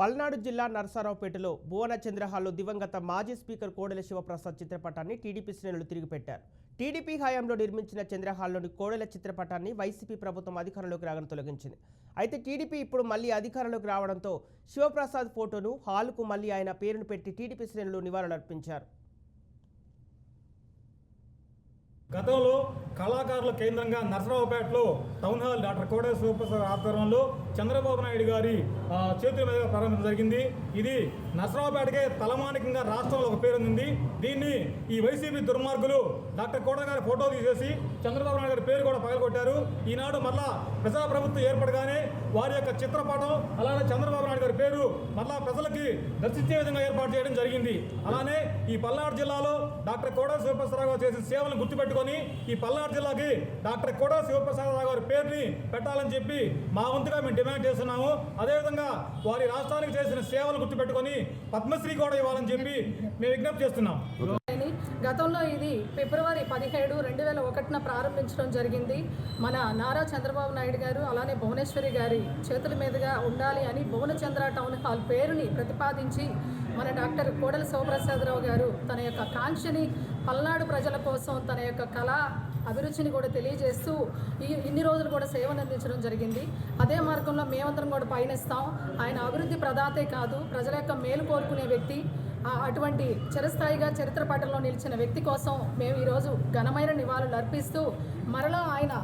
పల్నాడు జిల్లా నరసరావుపేటలో భువన చంద్రహాల్లో దివంగత మాజీ స్పీకర్ కోడెల శివప్రసాద్ చిత్రపటాన్ని టీడీపీ శ్రేణులు తిరిగిపెట్టారు. టీడీపీ హయాంలో నిర్మించిన చంద్రహాల్లోని కోడెల చిత్రపటాన్ని వైసీపీ ప్రభుత్వం అధికారంలోకి రాగానే తొలగించింది. అయితే టీడీపీ ఇప్పుడు మళ్ళీ అధికారంలోకి రావడంతో శివప్రసాద్ ఫోటోను హాలుకు మళ్ళీ ఆయన పేరును పెట్టి టీడీపీ శ్రేణులు నివాళులర్పించారు. గతంలో కళాకారుల కేంద్రంగా నరసరావుపేటలో టౌన్ హాల్ డాక్టర్ కోడే సూపర్ ఆధ్వర్యంలో చంద్రబాబు నాయుడు గారి చేతుల మీదుగా ప్రారంభించడం జరిగింది. ఇది నరసరావుపేటకే తలమానికంగా రాష్ట్రంలో ఒక పేరు ఉంది దీన్ని ఈ వైసీపీ దుర్మార్గులు డాక్టర్ కోడ గారి ఫోటో తీసేసి చంద్రబాబు నాయుడు గారి పేరు కూడా పగలగొట్టారు. ఈనాడు మళ్ళా ప్రజాప్రభుత్వం ఏర్పడగానే వారి యొక్క చిత్రపటం అలానే చంద్రబాబు నాయుడు గారి పేరు మళ్ళా ప్రజలకి దర్శించే విధంగా ఏర్పాటు చేయడం జరిగింది. అలానే ఈ పల్నాడు జిల్లాలో డాక్టర్ కోడా శివప్రసాదరావు గారు చేసిన సేవలను గుర్తుపెట్టుకొని ఈ పల్నాడు జిల్లాకి డాక్టర్ కోడా శివప్రసాదరావు గారి పేరుని పెట్టాలని చెప్పి మా వంతుగా మేము డిమాండ్ చేస్తున్నాము. అదేవిధంగా వారి రాష్ట్రానికి చేసిన సేవలు గుర్తుపెట్టుకొని పద్మశ్రీ కూడా ఇవ్వాలని చెప్పి మేము విజ్ఞప్తి చేస్తున్నాం. గతంలో ఇది ఫిబ్రవరి పదిహేడు రెండు వేల ఒకటిన ప్రారంభించడం జరిగింది. మన నారా చంద్రబాబు నాయుడు గారు అలానే భువనేశ్వరి గారి చేతుల మీదుగా ఉండాలి అని భువనచంద్ర టౌన్ హాల్ పేరుని ప్రతిపాదించి మన డాక్టర్ కోడల శివప్రసాదరావు గారు తన యొక్క కాంక్షని పల్నాడు ప్రజల కోసం తన యొక్క కళ అభిరుచిని కూడా తెలియజేస్తూ ఈ ఇన్ని రోజులు కూడా సేవను అందించడం జరిగింది. అదే మార్గంలో మేమందరం కూడా పయనిస్తాం. ఆయన అభివృద్ధి ప్రదాతే కాదు ప్రజల యొక్క మేలు కోరుకునే వ్యక్తి ఆ అటువంటి చిరస్థాయిగా చరిత్ర పటంలో నిలిచిన వ్యక్తి కోసం మేము ఈరోజు ఘనమైన నివాళులు అర్పిస్తూ మరలా ఆయన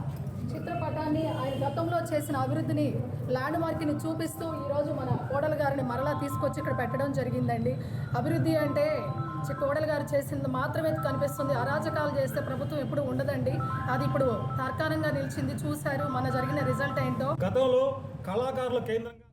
చిత్రపటాన్ని ఆయన గతంలో చేసిన అభివృద్ధిని ల్యాండ్ మార్క్ని చూపిస్తూ ఈరోజు మన కోడలు గారిని మరలా తీసుకొచ్చి ఇక్కడ పెట్టడం జరిగిందండి. అభివృద్ధి అంటే చి- కోడలు గారు చేసింది మాత్రమే కనిపిస్తుంది. అరాజకాలు చేస్తే ప్రభుత్వం ఎప్పుడు ఉండదండి. అది ఇప్పుడు తర్కారంగా నిలిచింది. చూశారు. మన జరిగిన రిజల్ట్ ఏంటో. గతంలో కళాకారుల కేంద్రంగా